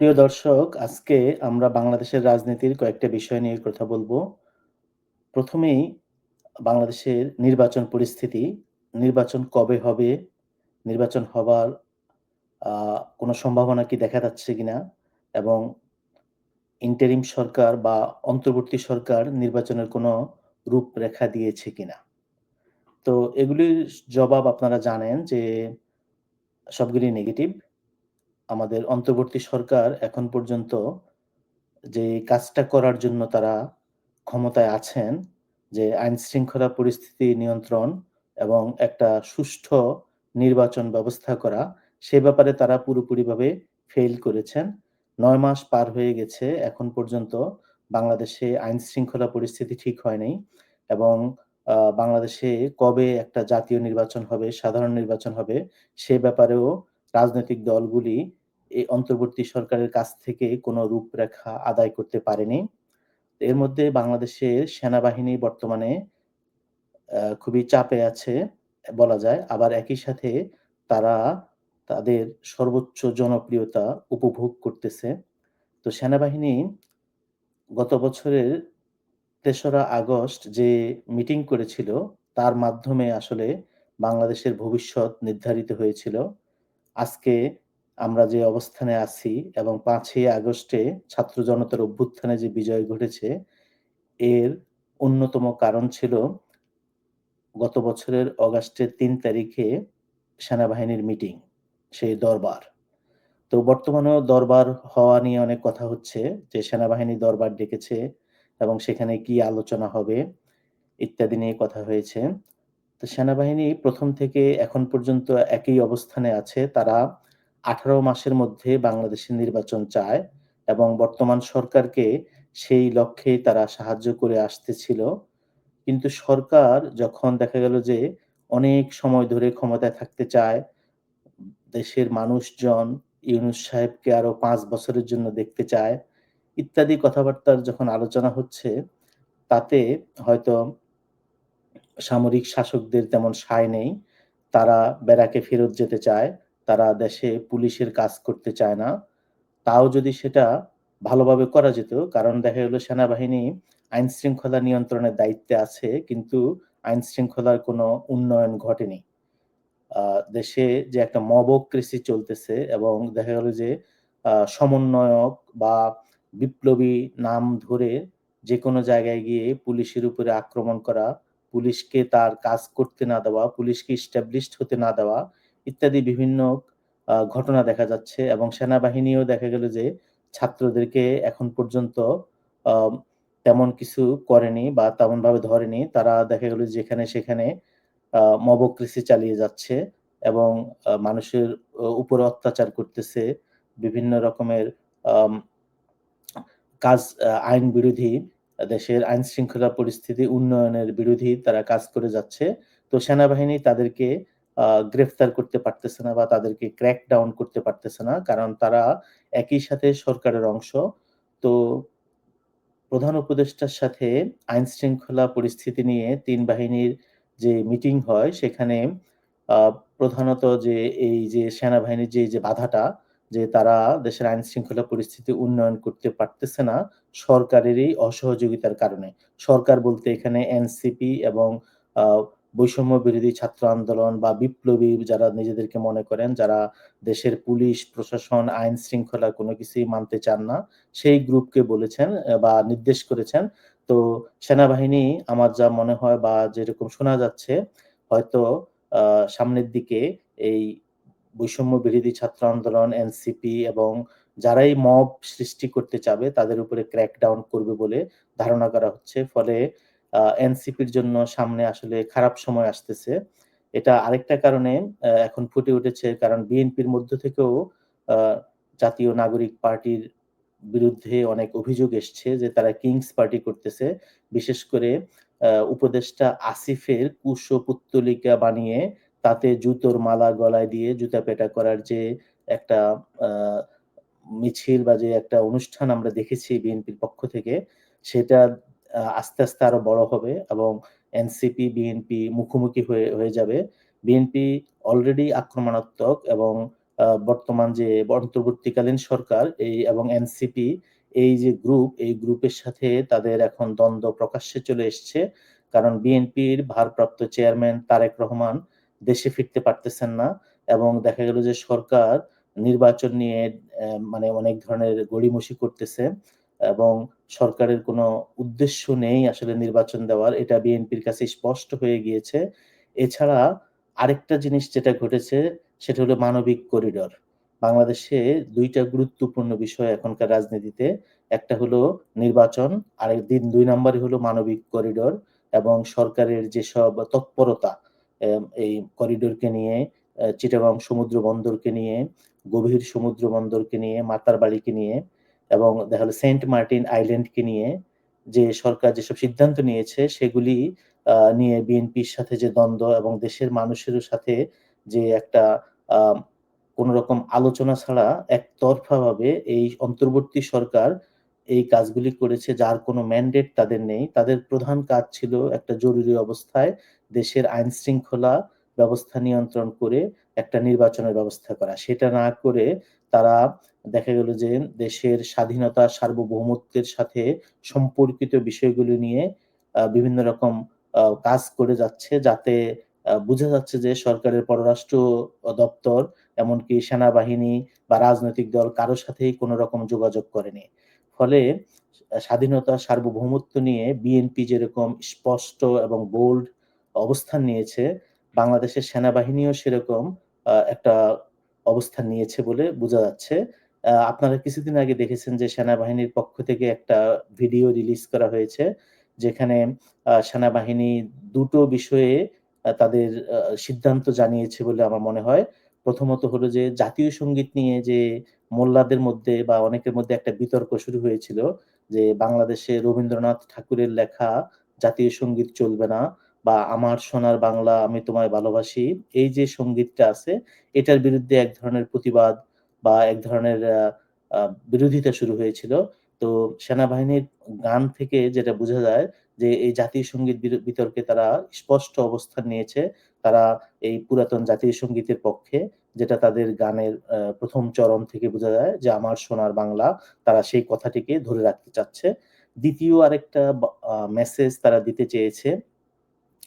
প্রিয় দর্শক, আজকে আমরা বাংলাদেশের রাজনীতির কয়েকটা বিষয় নিয়ে কথা বলব প্রথমেই বাংলাদেশের নির্বাচন পরিস্থিতি। নির্বাচন কবে হবে? নির্বাচন হবার কোনো সম্ভাবনা কি দেখা যাচ্ছে কিনা? এবং ইন্টারিম সরকার বা অন্তর্বর্তী সরকার নির্বাচনের কোনো রূপরেখা দিয়েছে কিনা? তো এগুলির জবাব আপনারা জানেন যে সবগুলি নেগেটিভ। আমাদের অন্তর্বর্তী সরকার এখন পর্যন্ত যে কাজটা করার জন্য তারা ক্ষমতায় আছেন, যে আইন-শৃঙ্খলা পরিস্থিতি নিয়ন্ত্রণ এবং একটা সুষ্ঠু নির্বাচন ব্যবস্থা করা, সে ব্যাপারে তারা পুরোপুরিভাবে ফেল করেছেন। নয় মাস পার হয়ে গেছে এখন পর্যন্ত বাংলাদেশে আইন-শৃঙ্খলা পরিস্থিতি ঠিক হয়নি এবং বাংলাদেশে কবে একটা জাতীয় নির্বাচন হবে, সাধারণ নির্বাচন হবে, সে ব্যাপারেও রাজনৈতিক দলগুলি এই অন্তর্বর্তী সরকারের কাছ থেকে কোনো রূপরেখা আদায় করতে পারেনি। এর মধ্যে বাংলাদেশের সেনাবাহিনী বর্তমানে খুবই চাপে আছে বলা যায়। আবার একই সাথে তারা তাদের সর্বোচ্চ জনপ্রিয়তা উপভোগ করতেছে। তো সেনাবাহিনী গত বছরের তেসরা আগস্ট যে মিটিং করেছিল, তার মাধ্যমে আসলে বাংলাদেশের ভবিষ্যৎ নির্ধারিত হয়েছিল। আজকে আমরা যে অবস্থানে আছি এবং পাঁচই আগস্টে ছাত্র জনতার অভ্যুত্থানে যে বিজয় ঘটেছে, এর অন্যতম কারণ ছিল গত বছরের অগাস্টের তিন তারিখে সেনাবাহিনীর মিটিং, সেই দরবার। তো বর্তমানেও দরবার হওয়া নিয়ে অনেক কথা হচ্ছে যে সেনাবাহিনী দরবার ডেকেছে এবং সেখানে কি আলোচনা হবে ইত্যাদি নিয়ে কথা হয়েছে। তো সেনাবাহিনী প্রথম থেকে এখন পর্যন্ত একই অবস্থানে আছে। তারা ১৮ মাসের মধ্যে বাংলাদেশের নির্বাচন চায় এবং বর্তমান সরকারকে সেই লক্ষ্যে তারা সাহায্য করে আসতেছিল। কিন্তু সরকার যখন দেখা গেল যে অনেক সময় ধরে ক্ষমতায় থাকতে চায়, দেশের মানুষজন ইউনুস সাহেবকে আরও পাঁচ বছরের জন্য দেখতে চায়, ইত্যাদি কথাবার্তার যখন আলোচনা হচ্ছে, তাতে হয়তো সামরিক শাসকদের তেমন সায় নেই। তারা বেড়াকে ফেরত যেতে চায়। তারা দেশে পুলিশের কাজ করতে চায় না। তাও যদি সেটা ভালোভাবে করা যেত, কারণ দেখা গেল সেনাবাহিনী আইন-শৃঙ্খলা নিয়ন্ত্রণের দায়িত্বে আছে, কিন্তু আইন-শৃঙ্খলার কোনো উন্নয়ন ঘটেনি। দেশে যে একটা মবক্রেসি চলতেছে এবং দেখা গেল যে সমন্বয়ক বা বিপ্লবী নাম ধরে যেকোনো জায়গায় গিয়ে পুলিশের উপরে আক্রমণ করা, পুলিশকে তার কাজ করতে না দেওয়া, পুলিশকে established হতে না দেওয়া ইত্যাদি বিভিন্ন ঘটনা দেখা যাচ্ছে এবং সেনাবাহিনীও দেখা গেল যে ছাত্রদেরকে এখন পর্যন্ত তেমন কিছু করেনি বা তেমনভাবে ধরেনি। তারা দেখা গেল যেখানে সেখানে, আ, মবক্রেসি চালিয়ে যাচ্ছে এবং মানুষের উপরে অত্যাচার করতেছে। বিভিন্ন রকমের কাজ আইন বিরোধী দেশের আইন-শৃঙ্খলা পরিস্থিতি উন্নয়নের বিরোধী তারা কাজ করে যাচ্ছে। তো সেনাবাহিনী তাদেরকে গ্রেফতার করতে পারতেছে না বা তাদেরকে ক্র্যাক ডাউন করতে পারতেছে না। কারণ তারা একই সাথে সরকারের অংশ। তো প্রধান উপদেষ্টার সাথে আইন-শৃঙ্খলা পরিস্থিতি নিয়ে তিন বাহিনীর যে মিটিং হয়, সেখানে প্রধানত যে এই যে সেনাবাহিনীর যে, যে বাধাটা যে তারা দেশের আইন-শৃঙ্খলা পরিস্থিতি উন্নয়ন করতে পারতেছে না সরকারেরই অসহযোগিতার কারণে। সরকার বলতে এখানে এনসিপি এবং বৈষম্য বিরোধী ছাত্র আন্দোলন বা বিপ্লবী যারা নিজেদেরকে মনে করেন, যারা দেশের পুলিশ, প্রশাসন, আইন-শৃঙ্খলা কোনো কিছুই মানতে চান না, সেই গ্রুপকে বলেছেন বা নির্দেশ করেছেন। তো সেনাবাহিনী আমার যা মনে হয় বা যেরকম শোনা যাচ্ছে, হয়তো সামনের দিকে এই বৈষম্য বিরোধী ছাত্র আন্দোলন, এনসিপি এবং যারাই মব সৃষ্টি করতে চাবে তাদের উপরে ক্র্যাক ডাউন করবে বলে ধারণা করা হচ্ছে। ফলে এনসিপির জন্য সামনে আসলে খারাপ সময় আসতেছে। এটা আরেকটা কারণে এখন ফুটে উঠেছে কারণ বিএনপির মধ্য থেকেও জাতীয় নাগরিক পার্টির বিরুদ্ধে অনেক অভিযোগ এসছে যে তারা কিংস পার্টি করতেছে। বিশেষ করে উপদেষ্টা আসিফের কুশ পুত্তলিকা বানিয়ে তাতে জুতোর মালা গলায় দিয়ে জুতা পেটা করার যে একটা মিছিল বা যে একটা অনুষ্ঠান আমরা দেখেছি বিএনপির পক্ষ থেকে, সেটা আস্তে, আস্তে আরও বড় হবে এবং এনসিপি, বিএনপি মুখোমুখি হয়ে হয়ে যাবে। বিএনপি অলরেডি আক্রমণাত্মক এবং বর্তমান যে অন্তর্বর্তীকালীন সরকার এই এবং এনসিপি এই যে গ্রুপ, এই গ্রুপের সাথে তাদের এখন দ্বন্দ্ব প্রকাশ্যে চলে এসছে। কারণ বিএনপির ভারপ্রাপ্ত চেয়ারম্যান তারেক রহমান দেশে ফিরতে পারতেছেন না এবং দেখা গেল যে সরকার নির্বাচন নিয়ে মানে অনেক ধরনের গড়িমসি করতেছে এবং সরকারের কোনো উদ্দেশ্য নেই আসলে নির্বাচন দেওয়ার। এটা বিএনপির কাছে স্পষ্ট হয়ে গিয়েছে। এছাড়া আরেকটা জিনিস যেটা ঘটেছে সেটা হলো মানবিক করিডোর। বাংলাদেশে দুইটা গুরুত্বপূর্ণ বিষয় এখনকার রাজনীতিতে। একটা হলো নির্বাচন, আরেকদিন ২ নাম্বারে হলো মানবিক করিডোর এবং সরকারের যেসব তৎপরতা এই করিডোরকে নিয়ে, চিটাগং সমুদ্র বন্দরকে নিয়ে, গভীর সমুদ্র বন্দরকে নিয়ে, মাতার বাড়িকে নিয়ে এবং দেখা গেল সেন্ট মার্টিন আইল্যান্ডকে নিয়ে যে সরকার যেসব সিদ্ধান্ত নিয়েছে, সেগুলি নিয়ে বিএনপির সাথে যে দ্বন্দ্ব এবং দেশের মানুষের সাথে যে একটা কোন রকম আলোচনা ছাড়া একতরফাভাবে এই অন্তর্বর্তী সরকার এই কাজগুলি করেছে, যার কোনো ম্যান্ডেট তাদের নেই। তাদের প্রধান কাজ ছিল একটা জরুরি অবস্থায় দেশের আইন-শৃঙ্খলা ব্যবস্থা নিয়ন্ত্রণ করে একটা নির্বাচনের ব্যবস্থা করা। সেটা না করে তারা দেখা গেল যে দেশের স্বাধীনতা, সার্বভৌমত্বের সাথে সম্পর্কিত বিষয়গুলো নিয়ে বিভিন্ন রকম কাজ করে যাচ্ছে যাতে বুঝা যাচ্ছে যে সরকারের পররাষ্ট্র দপ্তর এমনকি সেনাবাহিনী বা রাজনৈতিক দল কারও সাথেই কোন রকম যোগাযোগ করেনি। ফলে স্বাধীনতা, সার্বভৌমত্ব নিয়ে বিএনপি যেরকম স্পষ্ট এবং বোল্ড অবস্থান নিয়েছে, বাংলাদেশের সেনাবাহিনীও সেরকম একটা অবস্থান নিয়েছে বলে বোঝা যাচ্ছে। আপনারা কিছুদিন আগে দেখেছেন যে সেনাবাহিনীর পক্ষ থেকে একটা ভিডিও রিলিজ করা হয়েছে। যেখানে সেনাবাহিনী দুটো বিষয়ে তাদের সিদ্ধান্ত জানিয়েছে বলে আমার মনে হয়। প্রথমত হলো যে জাতীয় সংগীত নিয়ে যে মোল্লাদের মধ্যে বা অনেকের মধ্যে একটা বিতর্ক শুরু হয়েছিল যে বাংলাদেশে রবীন্দ্রনাথ ঠাকুরের লেখা জাতীয় সংগীত চলবে না বা আমার সোনার বাংলা আমি তোমায় ভালোবাসি। এই যে সঙ্গীতটা আছে, এটার বিরুদ্ধে এক ধরনের প্রতিবাদ বা এক ধরনের বিরোধিতা শুরু হয়েছিল। তো সেনাবাহিনীর গান থেকে যেটা বোঝা যায় যে এই জাতীয় সংগীত বিতর্কে তারা স্পষ্ট অবস্থান নিয়েছে। তারা এই পুরাতন জাতীয় সঙ্গীতের পক্ষে, যেটা তাদের গানের ১ম চরণ থেকে বোঝা যায় যে আমার সোনার বাংলা। তারা সেই কথাটিকে ধরে রাখতে চাচ্ছে। দ্বিতীয় আরেকটা মেসেজ তারা দিতে চেয়েছে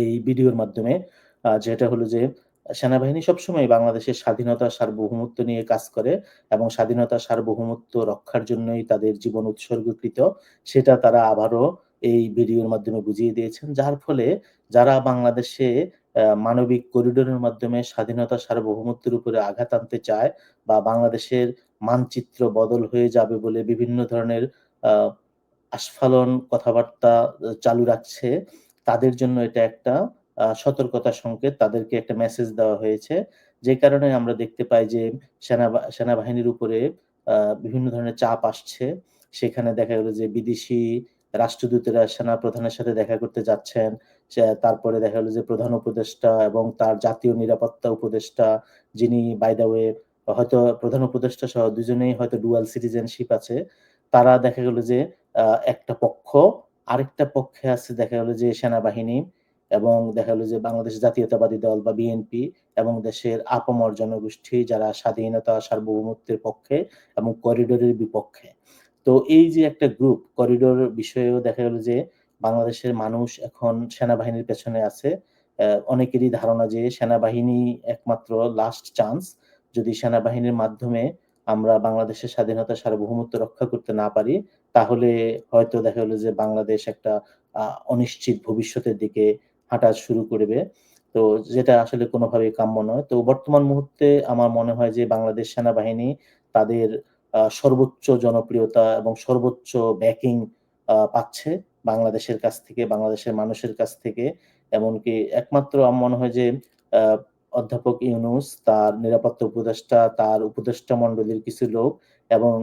এই ভিডিওর মাধ্যমে যেটা হলো যে সেনাবাহিনী সবসময় বাংলাদেশের স্বাধীনতা, সার্বভৌমত্ব নিয়ে কাজ করে এবং স্বাধীনতা, সার্বভৌমত্ব রক্ষার জন্যই তাদের জীবন উৎসর্গকৃত। সেটা তারা আবারও এই ভিডিওর মাধ্যমে বুঝিয়ে দিয়েছেন। যার ফলে যারা বাংলাদেশে মানবিক করিডোরের মাধ্যমে স্বাধীনতা, সার্বভৌমত্বের উপরে আঘাত আনতে চায় বা বাংলাদেশের মানচিত্র বদল হয়ে যাবে বলে বিভিন্ন ধরনের আ আস্ফালন কথাবার্তা চালু রাখছে, তাদের জন্য এটা একটা আ সতর্কতার সংকেত। তাদেরকে একটা মেসেজ দেওয়া হয়েছে। যে কারণে আমরা দেখতে পাই যে সেনাবা সেনাবাহিনীর উপরে বিভিন্ন ধরনের চাপ আসছে। সেখানে দেখা গেল যে বিদেশি রাষ্ট্রদূতেরা সেনা প্রধানের সাথে দেখা করতে যাচ্ছেন। তারপরে দেখা গেল যে প্রধান উপদেষ্টা এবং তার জাতীয় নিরাপত্তা উপদেষ্টা যিনি বাই হয়তো প্রধান উপদেষ্টা সহ দুজনেই হয়তো ডুয়াল সিটিজেনশিপ আছে। তারা দেখা গেল যে একটা পক্ষ, আরেকটা পক্ষে আছে দেখা গেল যে সেনাবাহিনী এবং দেখা গেল যে বাংলাদেশ জাতীয়তাবাদী দল বা বিএনপি এবং দেশের আপামর জনগোষ্ঠী যারা স্বাধীনতা, সার্বভৌমত্বের পক্ষে এবং করিডোরের বিপক্ষে। তো এই যে একটা গ্রুপ করিডোর বিষয়েও দেখা গেল যে বাংলাদেশের মানুষ এখন সেনাবাহিনীর পেছনে আছে। অনেকেরই ধারণা যে সেনাবাহিনী একমাত্র লাস্ট চান্স। যদি সেনাবাহিনীর মাধ্যমে আমরা বাংলাদেশের স্বাধীনতা, সার্বভৌমত্ব রক্ষা করতে না পারি, তাহলে হয়তো দেখা গেল যে বাংলাদেশ একটা অনিশ্চিত ভবিষ্যতের দিকে হাঁটা শুরু করবে। তো যেটা আসলে কোনোভাবেই কাম্য নয়। তো বর্তমান মুহূর্তে আমার মনে হয় যে বাংলাদেশ সেনাবাহিনী তাদের সর্বোচ্চ জনপ্রিয়তা এবং সর্বোচ্চ ব্যাকিং পাচ্ছে বাংলাদেশের কাছ থেকে, বাংলাদেশের মানুষের কাছ থেকে। এমনকি একমাত্র আমার মনে হয় যে অধ্যাপক ইউনুস তার নিরাপত্তা উপদেষ্টা, তার উপদেষ্টা মণ্ডলীর কিছু লোক এবং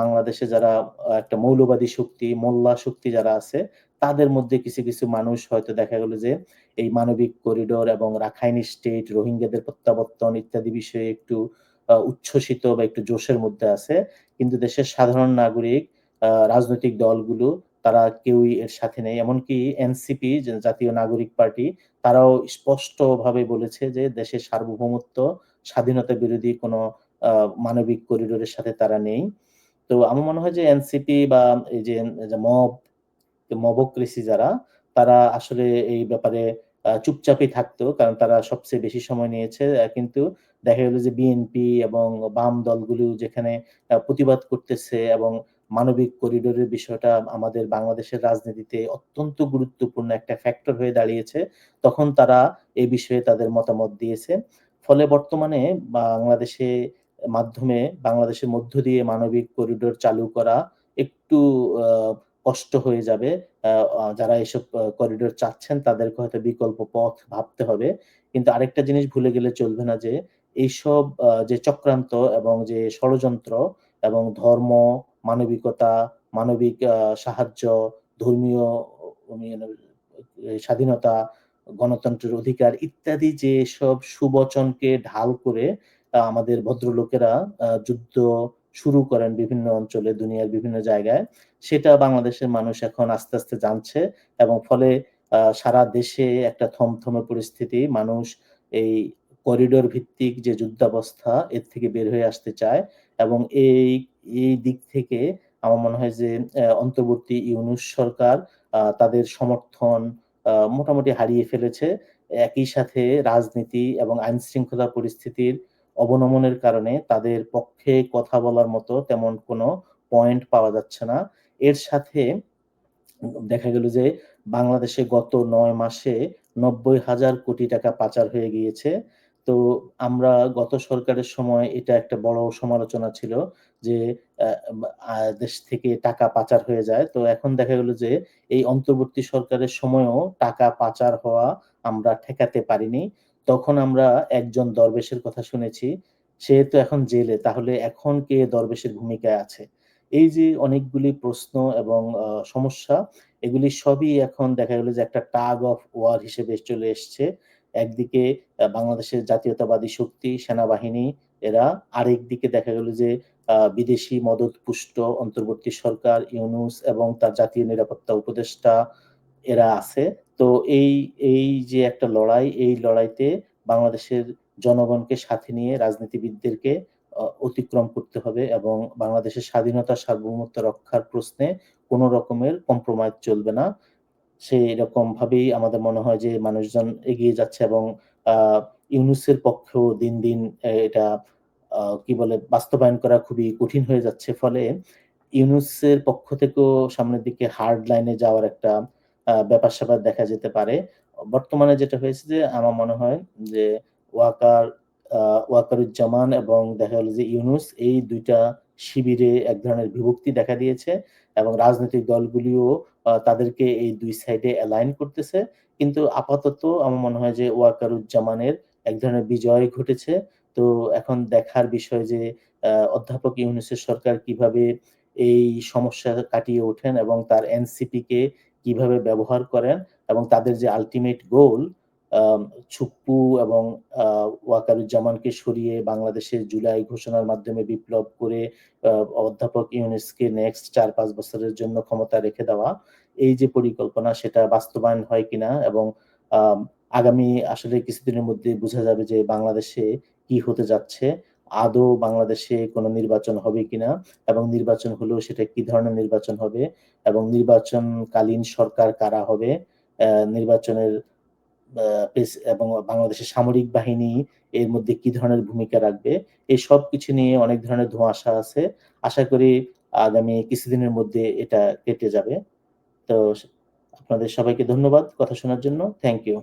বাংলাদেশে যারা একটা মৌলবাদী শক্তি, মোল্লা শক্তি যারা আছে, তাদের মধ্যে কিছু, কিছু মানুষ হয়তো দেখা গেল যে এই মানবিক করিডোর এবং রাখাইন স্টেট, রোহিঙ্গাদের প্রত্যাবর্তন ইত্যাদি বিষয়ে একটু উচ্ছ্বসিত বা একটু জোশের মধ্যে আছে। কিন্তু দেশের সাধারণ নাগরিক, রাজনৈতিক দলগুলো তারা কেউই এর সাথে নেই। এমনকি এনসিপি জাতীয় নাগরিক পার্টি তারাও স্পষ্টভাবে বলেছে যে দেশের সার্বভৌমত্ব, স্বাধীনতা বিরোধী কোন মানবিক করিডোরের সাথে তারা নেই। তো আমার মনে হয় যে এনসিপি বা এই যে, মব, মবক্রেসি যারা তারা আসলে এই ব্যাপারে চুপচাপই থাকতো। কারণ তারা সবচেয়ে বেশি সময় নিয়েছে। কিন্তু দেখা গেল যে বিএনপি এবং বাম দলগুলো যেখানে প্রতিবাদ করতেছে এবং মানবিক করিডোরের বিষয়টা আমাদের বাংলাদেশের রাজনীতিতে অত্যন্ত গুরুত্বপূর্ণ একটা ফ্যাক্টর হয়ে দাঁড়িয়েছে। তখন তারা এই বিষয়ে তাদের মতামত দিয়েছে। ফলে বর্তমানে বাংলাদেশে মাধ্যমে বাংলাদেশের মধ্য দিয়ে মানবিক করিডোর চালু করা একটু কষ্ট হয়ে যাবে। যারা এসব করিডোর চাচ্ছেন তাদেরকে হয়তো বিকল্প পথ ভাবতে হবে। কিন্তু আরেকটা জিনিস ভুলে গেলে চলবে না যে এইসব যে চক্রান্ত এবং যে ষড়যন্ত্র এবং ধর্ম, মানবিকতা, মানবিক সাহায্য, ধর্মীয় স্বাধীনতা, গণতন্ত্রের অধিকার ইত্যাদি যেসব সুবচনকে ঢাল করে আমাদের ভদ্রলোকেরা যুদ্ধ শুরু করেন বিভিন্ন অঞ্চলে দুনিয়ার বিভিন্ন জায়গায়। সেটা বাংলাদেশের মানুষ এখন আস্তে, আস্তে জানছে এবং ফলে সারা দেশে একটা থমথমে পরিস্থিতি। মানুষ এই করিডোর ভিত্তিক যে যুদ্ধাবস্থা এর থেকে বের হয়ে আসতে চায় এবং এই, এই দিক থেকে আমার মনে হয় যে অন্তর্বর্তী ইউনুস সরকার তাদের সমর্থন মোটামুটি হারিয়ে ফেলেছে। একই সাথে রাজনীতি এবং আইনশৃঙ্খলা পরিস্থিতির অবনমনের কারণে তাদের পক্ষে কথা বলার মতো তেমন কোনো পয়েন্ট পাওয়া যাচ্ছে না। এর সাথে দেখা গেল যে বাংলাদেশে গত নয় মাসে ৯০,০০০ কোটি টাকা পাচার হয়ে গিয়েছে। তো আমরা গত সরকারের সময় এটা একটা বড় সমালোচনা ছিল যে দেশ থেকে টাকা পাচার হয়ে যায়। তো এখন দেখা গেল যে এই অন্তর্বর্তী সরকারের সময়ও টাকা পাচার হওয়া আমরা ঠেকাতে পারিনি। তখন আমরা একজন দরবেশের কথা শুনেছি। সে তো এখন জেলে। তাহলে এখন কে দরবেশের ভূমিকায় আছে? এই যে অনেকগুলি প্রশ্ন এবং সমস্যা এগুলি সবই এখন দেখা গেল যে একটা টাগ অফ ওয়ার হিসেবে চলে এসছে। একদিকে বাংলাদেশের জাতীয়তাবাদী শক্তি, সেনাবাহিনী এরা, আরেকদিকে দেখা গেল যে বিদেশি মদদপুষ্ট অন্তর্বর্তী সরকার, ইউনুস এবং তার জাতীয় নিরাপত্তা উপদেষ্টা এরা আছে। তো এই, এই যে একটা লড়াই, এই লড়াইতে বাংলাদেশের জনগণকে সাথে নিয়ে রাজনীতিবিদদেরকে অতিক্রম করতে হবে এবং বাংলাদেশের স্বাধীনতা সার্বভৌমত্ব রক্ষার প্রশ্নে কোন রকমের কম্প্রোমাইজ চলবে না। সেইরকম ভাবেই আমাদের মনে হয় যে মানুষজন এগিয়ে যাচ্ছে এবং ইউনুসের পক্ষেও দিন, দিন এটা কি বলে বাস্তবায়ন করা খুবই কঠিন হয়ে যাচ্ছে। ফলে ইউনুসের পক্ষ থেকেও সামনের দিকে হার্ড লাইনে যাওয়ার একটা আ ব্যাপার-স্যাপার দেখা যেতে পারে। বর্তমানে যেটা হয়েছে যে, আমার মনে হয় যে, ওয়াকার ওয়াকারুজ্জামান এবং দেখা গেল যে, ইউনুস এই দুইটা শিবিরে এক ধরনের বিভক্তি দেখা দিয়েছে এবং রাজনৈতিক দলগুলিও তাদেরকে এই দুই সাইডে অ্যালাইন করতেছে। কিন্তু আপাতত আমার মনে হয় যে, ওয়াকারুজ্জামানের এক ধরনের বিজয় ঘটেছে। তো এখন দেখার বিষয় যে অধ্যাপক ইউনুসের সরকার কীভাবে এই সমস্যা কাটিয়ে ওঠেন এবং তার এনসিপি কে কীভাবে ব্যবহার করেন এবং তাদের যে আল্টিমেট গোল ছুপ্পু এবং ওয়াকারুজ্জামানকে সরিয়ে বাংলাদেশের জুলাই ঘোষণার মাধ্যমে বিপ্লব করে অধ্যাপক ইউনূসকে নেক্সট ৪-৫ বছরের জন্য ক্ষমতা রেখে দেওয়া। এই যে পরিকল্পনা সেটা বাস্তবায়ন হয় কিনা এবং আগামী আসলে কিছুদিনের মধ্যে বোঝা যাবে যে বাংলাদেশে কি হতে যাচ্ছে। আদৌ বাংলাদেশে কোনো নির্বাচন হবে কিনা এবং নির্বাচন হলেও সেটা কি ধরনের নির্বাচন হবে এবং নির্বাচনকালীন সরকার কারা হবে? নির্বাচনের এবং বাংলাদেশের সামরিক বাহিনী এর মধ্যে কি ধরনের ভূমিকা রাখবে? এই সব কিছু নিয়ে অনেক ধরনের ধোঁয়াশা আছে। আশা করি আগামী কিছুদিনের মধ্যে এটা কেটে যাবে। তো আপনাদের সবাইকে ধন্যবাদ কথা শোনার জন্য। Thank you.